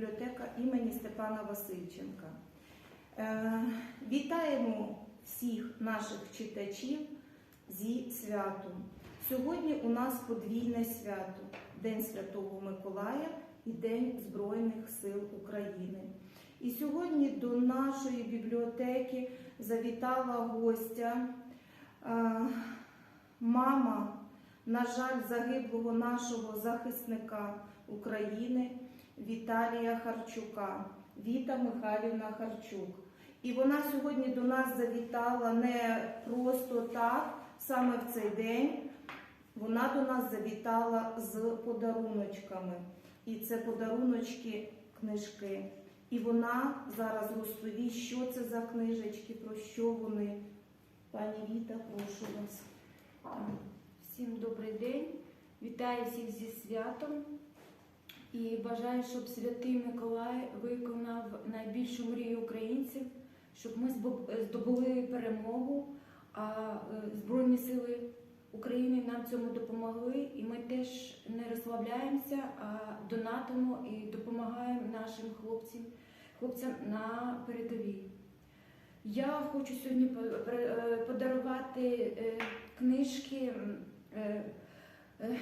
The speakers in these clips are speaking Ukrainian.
бібліотека імені Степана Васильченка. Е, вітаємо всіх наших читачів зі святом. Сьогодні у нас подвійне свято День Святого Миколая і День Збройних сил України. І сьогодні до нашої бібліотеки завітала гостя, е, мама, на жаль, загиблого нашого захисника України Віталія Харчука, Віта Михайлівна Харчук. І вона сьогодні до нас завітала не просто так, саме в цей день. Вона до нас завітала з подаруночками. І це подаруночки книжки. І вона зараз розповість, що це за книжечки, про що вони. Пані Віта, прошу вас. Всім добрий день. Вітаю всіх зі святом і бажаю, щоб святий Миколай виконав найбільшу мрію українців, щоб ми здобули перемогу, а е, Збройні сили України нам цьому допомогли, і ми теж не розслабляємося, а донатимо і допомагаємо нашим хлопцям, хлопцям на передовій. Я хочу сьогодні е, подарувати е, книжки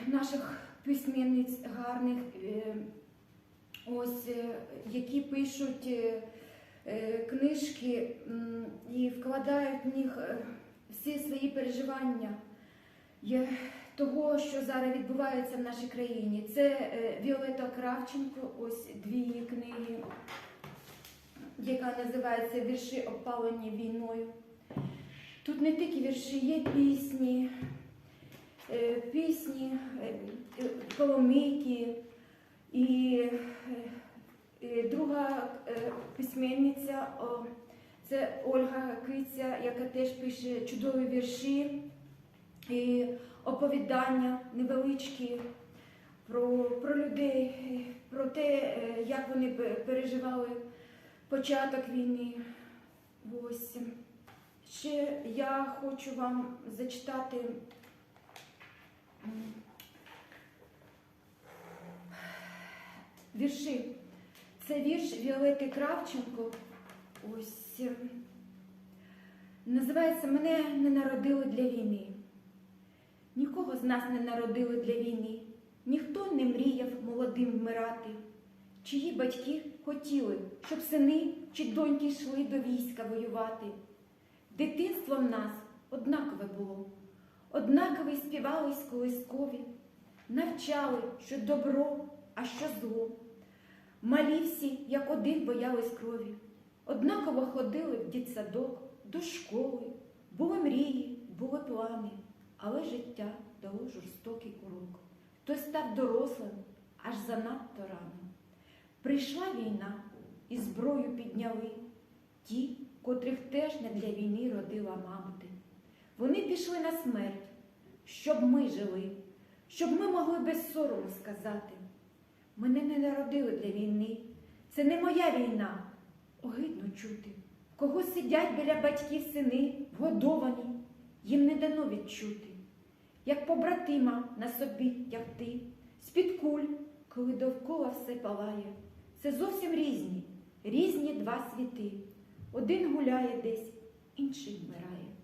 наших письменниць гарних, е, ось, е, які пишуть е, книжки і вкладають в них всі свої переживання того, що зараз відбувається в нашій країні. Це Віолета Кравченко, ось дві її книги яка називається Вірші опалені війною. Тут не тільки вірші, є пісні, пісні, е, е. І е, е, друга е, письменниця це Ольга Киця, яка теж пише чудові вірші і оповідання невеличкі про, про людей, е, про те, е, як вони переживали початок війни. Ось. Ще я хочу вам зачитати вірші. Це вірш Віолети Кравченко. Ось. ем, Називається Мене не народили для війни. Нікого з нас не народили для війни. Ніхто не мріяв молодим вмирати. Чиї батьки хотіли, щоб сини чи доньки йшли до війська воювати. Дитинство в нас однакове було, однакові співались колискові, навчали, що добро, а що зло. Малі всі, як один, боялись крові, однаково ходили в дитсадок, до школи, були мрії, були плани, але життя дало жорстокий урок. Хтось став дорослим аж занадто рано. Прийшла війна і зброю підняли ті, котрих теж не для війни родила мати. Вони пішли на смерть, щоб ми жили, щоб ми могли без сорому сказати. Мене не народили для війни, це не моя війна. Огидно чути, кого сидять біля батьків сини, вгодовані, їм не дано відчути, як побратима на собі тягти, з-під куль, коли довкола все палає. Це зовсім різні, різні два світи. Один гуляє десь, інший вмирає.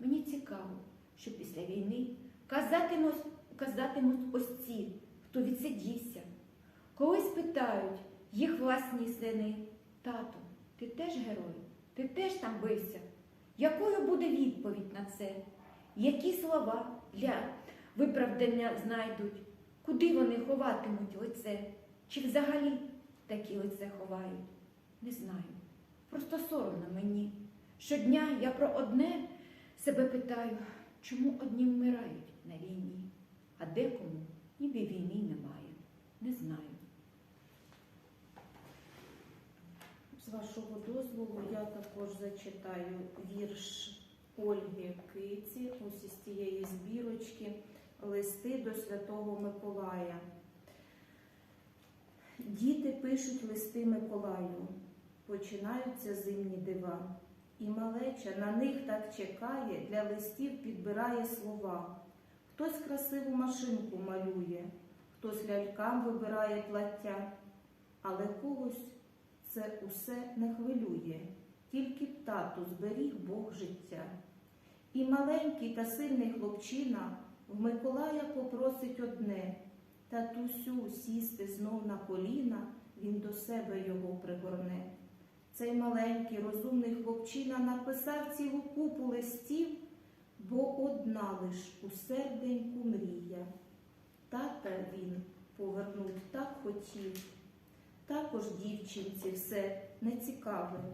Мені цікаво, що після війни казатимуть, казатимуть ось ці, хто відсидівся. Колись питають їх власні сини, тато, ти теж герой, ти теж там бився. Якою буде відповідь на це? Які слова для виправдання знайдуть? Куди вони ховатимуть лице? Чи взагалі такі лице ховають? Не знаю. Просто соромно мені. Щодня я про одне себе питаю, чому одні вмирають на війні, а декому ніби війни немає. Не знаю. З вашого дозволу я також зачитаю вірш Ольги Киці, ось із цієї збірочки Листи до Святого Миколая. Діти пишуть листи Миколаю, починаються зимні дива, і малеча на них так чекає, для листів підбирає слова. Хтось красиву машинку малює, хтось лялькам вибирає плаття, але когось це усе не хвилює, тільки б тату зберіг Бог життя. І маленький та сильний хлопчина в Миколая попросить одне татусю сісти знов на коліна, він до себе його пригорне. Цей маленький розумний хлопчина написав цілу купу листів, бо одна лиш у серденьку мрія. Тата він повернуть так хотів. Також дівчинці все не цікаве.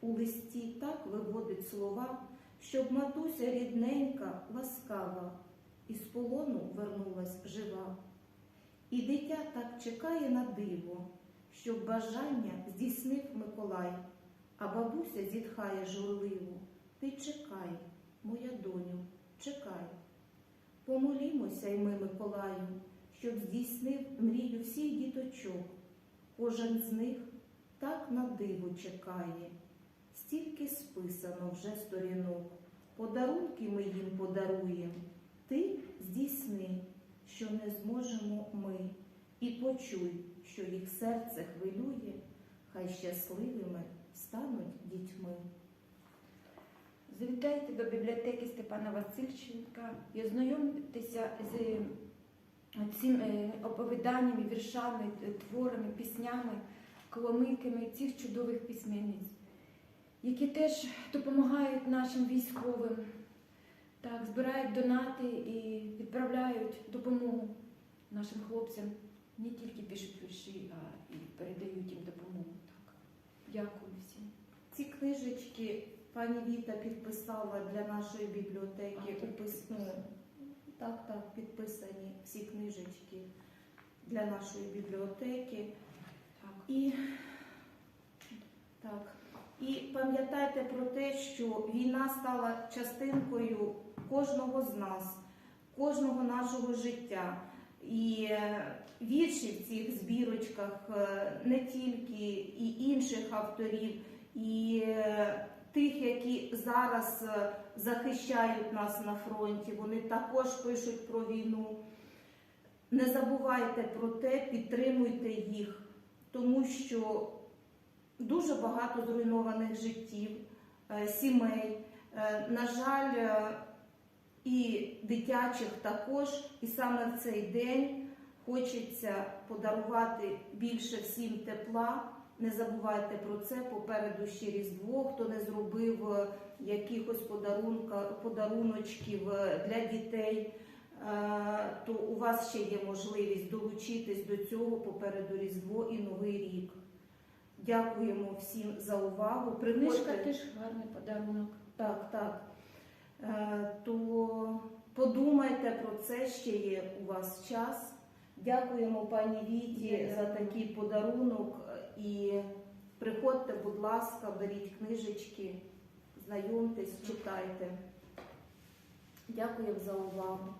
У листі так виводить слова, щоб матуся рідненька, ласкава, із полону вернулась жива. І дитя так чекає на диво, щоб бажання здійснив Миколай, а бабуся зітхає журливо. Ти чекай, моя доню, чекай. Помолімося й ми, Миколаю, щоб здійснив мрію всіх діточок. Кожен з них так на диво чекає, стільки списано вже сторінок. Подарунки ми їм подаруєм. Ти здійсни, що не зможемо ми, і почуй, що їх серце хвилює, хай щасливими стануть дітьми. Завітайте до бібліотеки Степана Васильченка і ознайомтеся з е, цими оповіданнями, віршами, е, творами, піснями, коломийками цих чудових письменниць, які теж допомагають нашим військовим, так, збирають донати і відправляють допомогу нашим хлопцям. Не тільки пишуть вірші, а і передають їм допомогу. Так. Дякую всім. Ці книжечки пані Віта підписала для нашої бібліотеки. А, так, ну, так, так, підписані всі книжечки для нашої бібліотеки. Так. І, так, і пам'ятайте про те, що війна стала частинкою кожного з нас, кожного нашого життя. І е, вірші в цих збірочках е, не тільки і інших авторів, і е, тих, які зараз захищають нас на фронті, вони також пишуть про війну. Не забувайте про те, підтримуйте їх, тому що дуже багато зруйнованих життів, сімей. На жаль, і дитячих також. І саме в цей день хочеться подарувати більше всім тепла. Не забувайте про це. Попереду ще Різдво. Хто не зробив е, якихось подарунка, подаруночків е, для дітей, е, то у вас ще є можливість долучитись до цього попереду Різдво і Новий рік. Дякуємо всім за увагу. Книжка теж гарний подарунок. Так, так. Подумайте про це, ще є у вас час. Дякуємо пані Віті за такий подарунок. І приходьте, будь ласка, беріть книжечки, знайомтесь, читайте. Дякуємо за увагу.